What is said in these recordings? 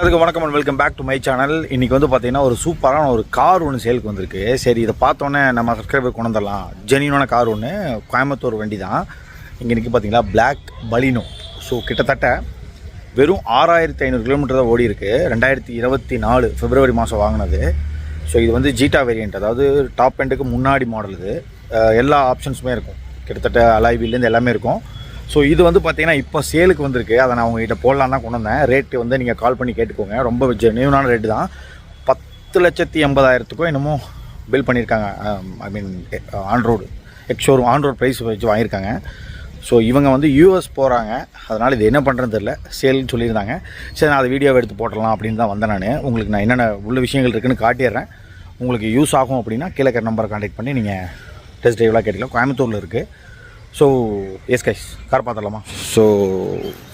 அதுக்கு வணக்கம் and welcome back to my channel இன்றைக்கி வந்து பார்த்தீங்கன்னா ஒரு சூப்பரான ஒரு கார் ஒன்று சேலுக்கு வந்திருக்கு. சரி இதை பார்த்தோன்னே நம்ம சப்ஸ்கிரைபர் கொண்டு வந்துடலாம். ஜெனியூனான கார் ஒன்று கோயம்புத்தூர் வண்டி தான் இங்கே இன்றைக்கி பார்த்தீங்களா பிளாக் பலினோ ஸோ கிட்டத்தட்ட வெறும் ஆறாயிரத்தி ஐநூறு கிலோமீட்டர் தான் ஓடி இருக்குது ரெண்டாயிரத்தி இருபத்தி நாலு பிப்ரவரி மாதம் வாங்கினது. ஸோ இது வந்து ஜீட்டா வேரியண்ட் அதாவது டாப் எண்டுக்கு முன்னாடி மாடல் இது. எல்லா ஆப்ஷன்ஸுமே இருக்கும். கிட்டத்தட்ட அலைவிலேருந்து எல்லாமே இருக்கும். ஸோ இது வந்து பார்த்தீங்கன்னா இப்போ சேலுக்கு வந்திருக்கு. அதை நான் உங்ககிட்ட போடலாம் தான் கொண்டு வந்தேன். ரேட்டு வந்து நீங்கள் கால் பண்ணி கேட்டுக்கோங்க. ரொம்ப ஜெனியூனான ரேட்டு தான். பத்து லட்சத்தி எண்பதாயிரத்துக்கும் என்னமோ பில் பண்ணியிருக்காங்க. I mean on road ex showroom on road price வச்சு வாங்கியிருக்காங்க. ஸோ இவங்க வந்து யூஎஸ் போகிறாங்க அதனால் இது என்ன பண்ணுறது தெரியல. சேல்னு சொல்லியிருந்தாங்க. சரி நான் அதை வீடியோவை எடுத்து போட்டுடலாம் அப்படின்னு தான் வந்தேன் நான். உங்களுக்கு நான் என்னென்ன உள்ள விஷயங்கள் இருக்குதுன்னு காட்டிடுறேன். உங்களுக்கு யூஸ் ஆகும் அப்படின்னா கீழே நம்பரை காண்டாக்ட் பண்ணி நீங்கள் டெஸ்ட் ட்ரைவ்லாம் கேட்டுக்கலாம். கோயம்புத்தூரில் இருக்குது ஸோ எஸ் கைஸ் கார் பார்த்துடலாமா? ஸோ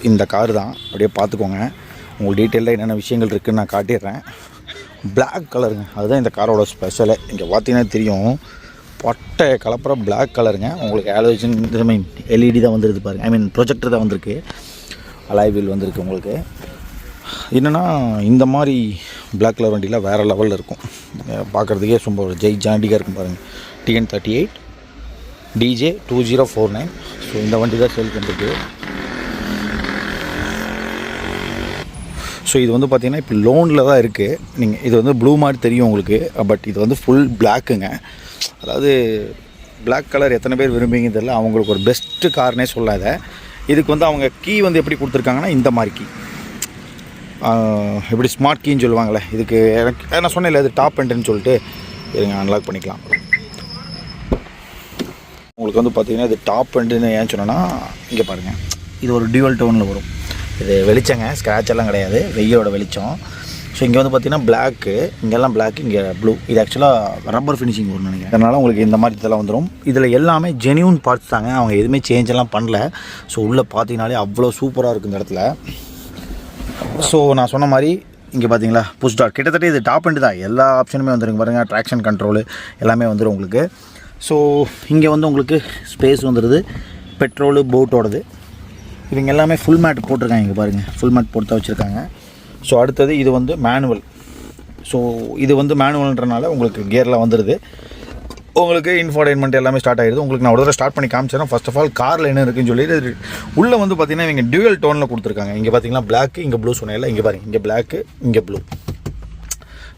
இந்த கார் தான். அப்படியே பார்த்துக்கோங்க. உங்களுக்கு டீட்டெயிலில் என்னென்ன விஷயங்கள் இருக்குதுன்னு நான் காட்டிடுறேன். பிளாக் கலருங்க அதுதான் இந்த காரோட ஸ்பெஷலு இங்கே பார்த்தீங்கன்னா தெரியும். பட்டை கலப்புற பிளாக் கலருங்க உங்களுக்கு ஆலோஜன் ஐ மீன் எல்இடி தான் வந்துருது பாருங்க. ஐ மீன் ப்ரொஜெக்டர் தான் வந்திருக்கு. அலாய்வில் வந்திருக்கு உங்களுக்கு. என்னென்னா இந்த மாதிரி பிளாக் கலர் வண்டியில் வேறு லெவலில் இருக்கும். பார்க்குறதுக்கே ரொம்ப ஒரு ஜெய் ஜாண்டிகாக இருக்கும் பாருங்கள் TN thirty eight DJ two zero four nine so இந்த வண்டி தான் சேல் பண்ணிருக்கு. ஸோ இது வந்து பார்த்திங்கன்னா இப்போ லோனில் தான் இருக்குது நீங்கள் இது வந்து ப்ளூ மாதிரி தெரியும் உங்களுக்கு. பட் இது வந்து ஃபுல் பிளாக்குங்க அதாவது பிளாக் கலர் எத்தனை பேர் விரும்பிங்க தெரியல. அவங்களுக்கு ஒரு பெஸ்ட்டு கார்னே சொல்லாத. இதுக்கு வந்து அவங்க கீ வந்து எப்படி கொடுத்துருக்காங்கன்னா இந்த மாதிரி கீ எப்படி ஸ்மார்ட் கீன்னு சொல்லுவாங்களே. இதுக்கு எனக்கு நான் சொன்னேன் இல்லை இது டாப் எண்டுன்னு சொல்லிட்டு. இருங்க அன்லாக் பண்ணிக்கலாம். உங்களுக்கு வந்து பார்த்தீங்கன்னா இது டாப் எண்டுன்னு ஏன் சொன்னேன்னா இங்கே பாருங்கள் இது ஒரு டியூவல் டோனில் வரும். இது வெளிச்சங்க ஸ்க்ராட்ச் எல்லாம் கிடையாது. வெயிலோட வெளிச்சம். ஸோ இங்கே வந்து பார்த்தீங்கன்னா பிளாக்கு இங்கெல்லாம் பிளாக் இங்கே ப்ளூ இது ஆக்சுவலாக ரப்பர் ஃபினிஷிங் வரும்னு நினைக்கிறேன். அதனால் உங்களுக்கு இந்த மாதிரி இதெல்லாம் வந்துடும் இதில் எல்லாமே ஜெனியூன் பார்ட்ஸ் தாங்க. அவங்க எதுவுமே சேஞ்ச் எல்லாம் பண்ணல. ஸோ உள்ளே பார்த்தீங்கனாலே அவ்வளோ சூப்பராக இருக்கும் இந்த இடத்துல. ஸோ நான் சொன்ன மாதிரி இங்கே பார்த்தீங்களா புஷ் டாட் கிட்டத்தட்ட இது டாப் அண்ட் தான். எல்லா ஆப்ஷனுமே வந்துருங்க பாருங்கள் ட்ராக்ஷன் கண்ட்ரோலு எல்லாமே வந்துடும் உங்களுக்கு. ஸோ இங்கே வந்து உங்களுக்கு ஸ்பேஸ் வந்துடுது பெட்ரோலு போட்டோடது இவங்க எல்லாமே ஃபுல் மேட் போட்டிருக்காங்க இங்கே பாருங்கள் ஃபுல் மேட் போட்டு தான் வச்சுருக்காங்க. ஸோ அடுத்தது இது வந்து மேனுவல் ஸோ இது வந்து மேனுவல்ன்றனால உங்களுக்கு கியரில் வந்துடுது உங்களுக்கு இன்ஃபோர்டைன்மெண்ட் எல்லாமே ஸ்டார்ட் ஆகிடுது உங்களுக்கு நான் ஒரு தடவை ஸ்டார்ட் பண்ணி காமிச்சேன்னா ஃபஸ்ட் ஆஃப் ஆல் காரில் என்ன இருக்குன்னு சொல்லி உள்ளே வந்து பார்த்தீங்கன்னா இவங்க டியூவல் டோனில் கொடுத்துருக்காங்க. இங்கே பார்த்தீங்கன்னா பிளாக் இங்கே ப்ளூ சொன்னேன்ல இங்கே பாருங்க. இங்கே பிளாக்கு இங்கே ப்ளூ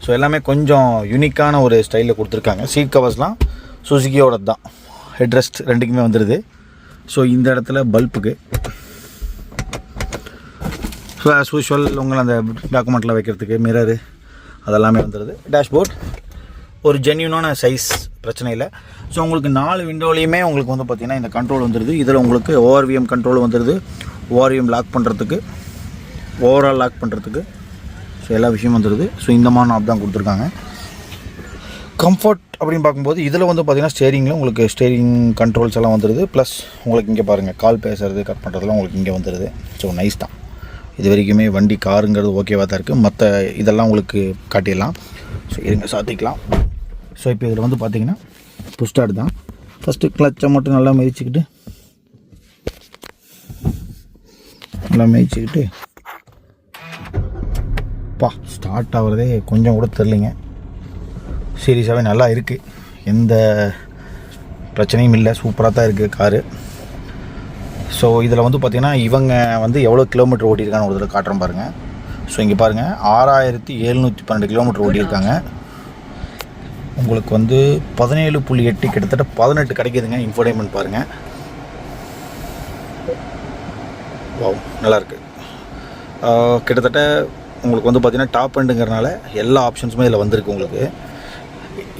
ஸோ எல்லாமே கொஞ்சம் யூனிக்கான ஒரு ஸ்டைலில் கொடுத்துருக்காங்க. சீட் கவர்ஸ்லாம் சுசுக்கியோடது தான் ஹெட்ரெஸ்ட் ரெண்டுக்குமே வந்துடுது ஸோ இந்த இடத்துல பல்புக்கு ஸோ ஆஸ் யூஷுவல் உங்களை அந்த டாக்குமெண்ட்டில் வைக்கிறதுக்கு மிரரு அதெல்லாமே வந்துடுது டேஷ்போர்ட் ஒரு ஜென்யூனான சைஸ் பிரச்சனை இல்லை. ஸோ உங்களுக்கு நாலு விண்டோலையுமே உங்களுக்கு வந்து பார்த்திங்கன்னா இந்த கண்ட்ரோல் வந்துடுது இதில் உங்களுக்கு ஓஆர்விஎம் கண்ட்ரோல் வந்துடுது ஓஆர்விஎம் லாக் பண்ணுறதுக்கு ஓவரால் லாக் பண்ணுறதுக்கு ஸோ எல்லா விஷயமும் வந்துடுது ஸோ இந்த மாதிரி ஆப் தான் கொடுத்துருக்காங்க. கம்ஃபர்ட் அப்படின்னு பார்க்கும்போது இதில் வந்து பார்த்திங்கன்னா ஸ்டேரிங்கில் உங்களுக்கு ஸ்டேரிங் கண்ட்ரோல்ஸ் எல்லாம் வந்துடுது ப்ளஸ் உங்களுக்கு இங்கே பாருங்கள் கால் பேசுறது கட் பண்ணுறதுலாம் உங்களுக்கு இங்கே வந்துடுது ஸோ நைஸ் தான். இது வரைக்குமே வண்டி காருங்கிறது ஓகேவாக தான் இருக்குது மற்ற இதெல்லாம் உங்களுக்கு காட்டிடலாம். ஸோ இருங்க சாத்திக்கலாம். ஸோ இப்போ இதில் வந்து பார்த்திங்கன்னா புஷ்டார்ட் தான். ஃபஸ்ட்டு கிளச்சை மட்டும் நல்லா மிதிச்சுக்கிட்டு நல்லா மிதிச்சுக்கிட்டு பா ஸ்டார்ட் ஆகுறதே கொஞ்சம் கூட தெரிலிங்க சீரியஸாகவே நல்லா இருக்குது எந்த பிரச்சனையும் இல்லை. சூப்பராக தான் இருக்குது காரு. ஸோ இதில் வந்து பார்த்திங்கன்னா இவங்க வந்து எவ்வளோ கிலோமீட்டர் ஓட்டியிருக்கான்னு ஒரு தடவை காட்டுறேன் பாருங்கள் ஸோ இங்கே பாருங்கள் ஆறாயிரத்தி எழுநூற்றி பன்னெண்டு கிலோமீட்டர் ஓட்டியிருக்காங்க. உங்களுக்கு வந்து பதினேழு புள்ளி எட்டு கிட்டத்தட்ட பதினெட்டு கிடைக்குதுங்க இன்ஃபோர்டைன்மெண்ட் பாருங்கள் வா நல்லாயிருக்கு கிட்டத்தட்ட உங்களுக்கு வந்து பார்த்திங்கன்னா டாப் எண்டுங்கிறனால எல்லா ஆப்ஷன்ஸுமே இதில் வந்திருக்கு உங்களுக்கு.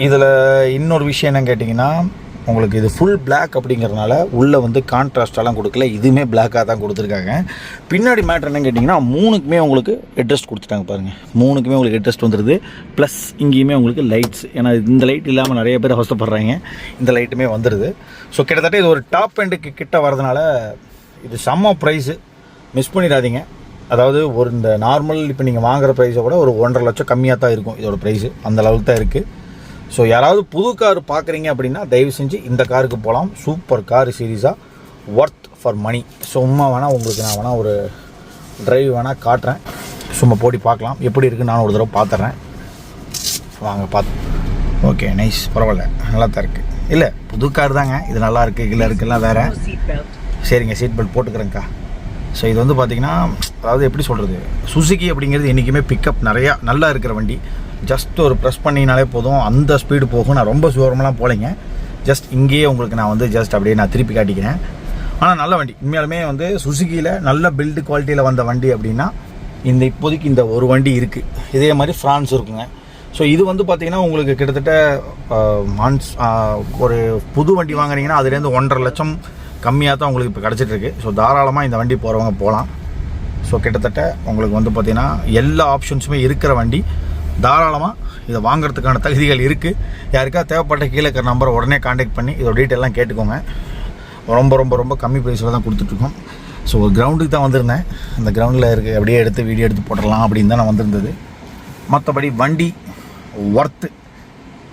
இதில் இன்னொரு விஷயம் என்னன்னு கேட்டிங்கன்னா உங்களுக்கு இது ஃபுல் பிளாக் அப்படிங்கிறதுனால உள்ளே வந்து கான்ட்ராஸ்டெல்லாம் கொடுக்கல. இதுவுமே பிளாக்காக தான் கொடுத்துருக்காங்க. பின்னாடி மேட்ரு என்னன்னு கேட்டிங்கன்னா மூணுக்குமே உங்களுக்கு ஹெட்ரெஸ்ட் கொடுத்துட்டாங்க பாருங்கள் மூணுக்குமே உங்களுக்கு ஹெட்ரெஸ்ட் வந்துடுது ப்ளஸ் இங்கேயுமே உங்களுக்கு லைட்ஸ் ஏன்னா இந்த லைட் இல்லாமல் நிறைய பேர் அவசரப்படுறாங்க இந்த லைட்டுமே வந்துடுது ஸோ கிட்டத்தட்ட இது ஒரு டாப் எண்டுக்கு கிட்ட வரதுனால இது செம்ம ப்ரைஸு மிஸ் பண்ணிடாதீங்க. அதாவது ஒரு இந்த நார்மல் இப்போ நீங்கள் வாங்குற ப்ரைஸை கூட ஒரு ஒன்றரை லட்சம் கம்மியாக தான் இருக்கும் இதோட ப்ரைஸு அந்த லெவலுக்கு தான் இருக்குது ஸோ யாராவது புது கார் பார்க்குறீங்க அப்படின்னா தயவு செஞ்சு இந்த காருக்கு போகலாம் சூப்பர் கார் சீரீஸாக ஒர்த் ஃபார் மணி சும்மா வேணால் உங்களுக்கு நான் வேணால் ஒரு டிரைவ் வேணால் காட்டுறேன். சும்மா போடி பார்க்கலாம். எப்படி இருக்குன்னு நான் ஒரு தடவை பார்த்துட்றேன் வாங்க பார்த்து ஓகே நைஸ் பரவாயில்ல. நல்லா தான் இருக்குது இல்லை புது கார் தாங்க. இது நல்லா இருக்குது கீழே இருக்குல்லாம் வேறு. சரிங்க சீட் பெல்ட் போட்டுக்கிறேங்க்கா ஸோ இது வந்து பார்த்தீங்கன்னா அதாவது எப்படி சொல்கிறது சுசுகி அப்படிங்கிறது என்றைக்குமே பிக்கப் நிறையா நல்லா இருக்கிற வண்டி. ஜஸ்ட் ஒரு ப்ரெஸ் பண்ணினாலே போதும். அந்த ஸ்பீடு போகும். நான் ரொம்ப சூரமெல்லாம் போகலைங்க. ஜஸ்ட் இங்கேயே உங்களுக்கு நான் வந்து ஜஸ்ட் அப்படியே நான் திருப்பி காட்டிக்கிறேன். ஆனால் நல்ல வண்டி. உண்மையாலுமே வந்து சுசுகியில் நல்ல பில்டு குவாலிட்டியில் வந்த வண்டி அப்படின்னா இந்த இப்போதைக்கு இந்த ஒரு வண்டி இருக்குது இதே மாதிரி ஃப்ரான்ஸ் இருக்குங்க. ஸோ இது வந்து பார்த்தீங்கன்னா உங்களுக்கு கிட்டத்தட்ட மான்ஸ் ஒரு புது வண்டி வாங்குறீங்கன்னா அதுலேருந்து ஒன்றரை லட்சம் கம்மியாக தான் உங்களுக்கு இப்போ கிடச்சிட்ருக்கு. ஸோ தாராளமாக இந்த வண்டி போகிறவங்க போகலாம். ஸோ கிட்டத்தட்ட உங்களுக்கு வந்து பார்த்திங்கன்னா எல்லா ஆப்ஷன்ஸுமே இருக்கிற வண்டி. தாராளமாக இதை வாங்குறதுக்கான தகுதிகள் இருக்குது யாருக்கா தேவைப்பட்ட கீழே இருக்கிற நம்பரை உடனே காண்டாக்ட் பண்ணி இதோட டீட்டெயிலாம் கேட்டுக்கோங்க. ரொம்ப ரொம்ப ரொம்ப கம்மி ப்ரைஸில் தான் கொடுத்துட்ருக்கோம். ஸோ ஒரு கிரவுண்டுக்கு தான் வந்திருந்தேன். அந்த கிரவுண்டில் இருக்க அப்படியே எடுத்து வீடியோ எடுத்து போட்டுடலாம் அப்படின்னு தான் நான் வந்திருந்தது. மற்றபடி வண்டி ஒர்த்து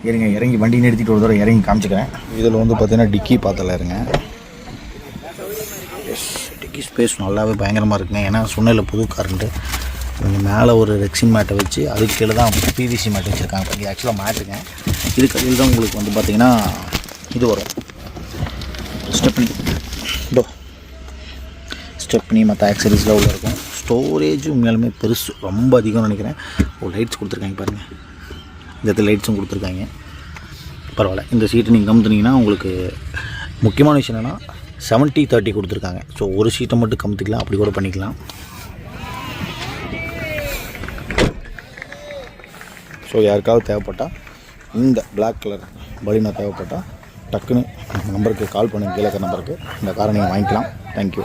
இருங்க இறங்கி வண்டி நிறுத்திட்டு ஒரு தடவை இறங்கி காமிச்சிக்கிறேன். இதில் வந்து பார்த்தீங்கன்னா டிக்கி பார்த்தல இருங்க. எஸ் டிக்கி ஸ்பேஸ் நல்லாவே பயங்கரமாக இருக்குங்க. ஏன்னா சொன்னதில் புது காருன்ட்டு இவங்க மேலே ஒரு ரெக்ஸின் மேட்டை வச்சு அதுக்கு கீழே தான் பிவிசி மேட் வச்சுருக்காங்க. இது ஆக்சுவலாக மேட்டுங்க இதுக்கு அடியில் தான் உங்களுக்கு வந்து பார்த்திங்கன்னா இது வரும். ஸ்டெப்னி டோ ஸ்டெப்னி மற்ற ஆக்சரிஸ்லாம் உள்ள இருக்கும். ஸ்டோரேஜ் உண்மையாலுமே பெருசு ரொம்ப அதிகம்னு நினைக்கிறேன். ஒரு லைட்ஸ் கொடுத்துருக்காங்க பாருங்கள் இந்த இடத்துல லைட்ஸும் கொடுத்துருக்காங்க. பரவாயில்ல. இந்த சீட்டு நீங்கள் கமுத்துனீங்கன்னா உங்களுக்கு முக்கியமான விஷயம் என்னென்னா செவன்ட்டி தேர்ட்டி கொடுத்துருக்காங்க. ஸோ ஒரு சீட்டை மட்டும் கமுத்திக்கலாம் அப்படி கூட பண்ணிக்கலாம். ஸோ யாருக்காவது தேவைப்பட்டால் இந்த பிளாக் கலர் பலினா தேவைப்பட்டால் டக்குன்னு நம்பருக்கு கால் பண்ணுங்க கீழே நம்பருக்கு இந்த காரை நீங்கள் வாங்கிக்கலாம். தேங்க்யூ